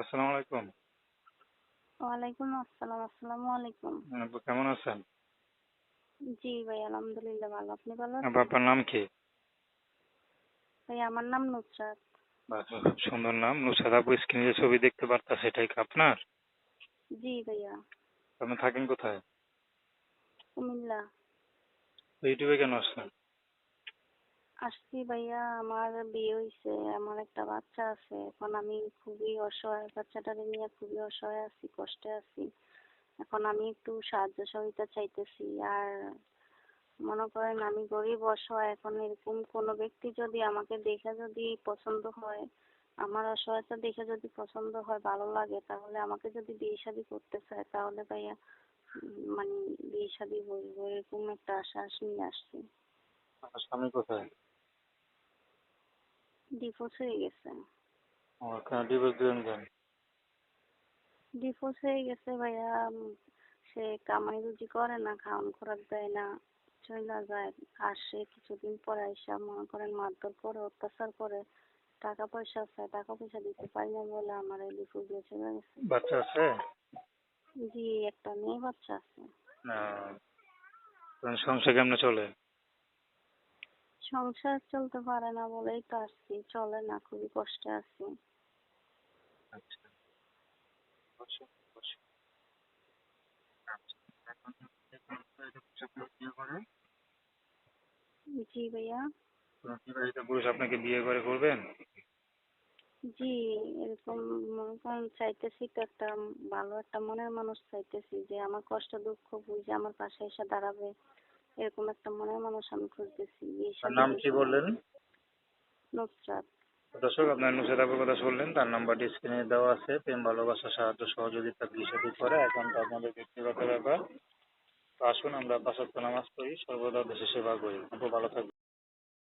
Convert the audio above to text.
আসসালামু আলাইকুম। ওয়ালাইকুম আসসালাম আসসালামু আলাইকুম। আপু কেমন আছেন? জি ভাই আলহামদুলিল্লাহ ভালো। আপনি ভালো আছেন? আপনার নাম কি? ভাই আমার নাম নুসরাত। খুব সুন্দর নাম। নুসাদ আপু স্ক্রিনে যে ছবি দেখতে পারতা সেটাই কি আপনার? জি ভাইয়া। আপনি থাকেন কোথায়? কুমিল্লা। ইউটিউবে কেন আসলেন আসছি ভাইয়া, আমার বিয়ে হয়েছে আমার একটা বাচ্চা আছে। এখন আমি খুবই অসহায় বাচ্চাটাকে নিয়ে খুবই অসহায় আছি, কষ্টে আছি। এখন আমি একটু সাহায্য সহযোগিতা চাইতেছি। আর মনে করেন আমি গরিব, অসহায়, এখন এরকম কোনো ব্যক্তি যদি আমাকে দেখে যদি পছন্দ হয়, আমার অসহায়তা দেখে যদি পছন্দ হয়, ভালো লাগে, তাহলে আমাকে যদি বিয়ে শাদী করতে চায়, তাহলে ভাইয়া মানে বিয়ে শাদী বলব এরকম একটা আশ্বাস নিয়ে আসছি। স্বামী কোথায়? ডিভোর্স হয়ে গেছে। ও কেন ডিভোর্স দিলেন কেন? ডিভোর্স হয়ে গেছে ভাইয়া সে কামাই রুজি করে না খাওয়ান খরচ দেয় না চলে যায় আসে কিছুদিন পরে আইসা মনে করেন মারধর করে অত্যাচার করে টাকা পয়সা চায় টাকা পয়সা দিতে পারি না বলে আমার এই দিয়ে চলে গেছে। বাচ্চা আছে? জি একটা মেয়ে বাচ্চা আছে। সংসার কেমনে চলে? সংসার চলতে পারে না বলেই তো আসছি চলে না খুবই কষ্টে আছি। আচ্ছা জি ভাইয়া। পুরুষ আপনাকে বিয়ে করে করবেন? জি এরকম মনে করেন চাইতেছি তো একটা ভালো একটা মনের মানুষ চাইতেছি যে আমার কষ্ট দুঃখ বুঝে আমার পাশে এসে দাঁড়াবে। এরকম একটা মনের মানুষ আমি খুঁজতেছি তার নাম কি বললেন? নুসরাত। দর্শক আপনার নুসরাত আপুর কথা শুনলেন তার নাম্বারটি স্ক্রিনে দেওয়া আছে প্রেম ভালোবাসা সাহায্য সহযোগিতা বিষয়টি করে। এখন তো আপনাদের ব্যক্তিগত ব্যাপার। তো আসুন আমরা বাসত্ব নামাজ পড়ি সর্বদা দেশে সেবা করি। আপু ভালো থাকবেন।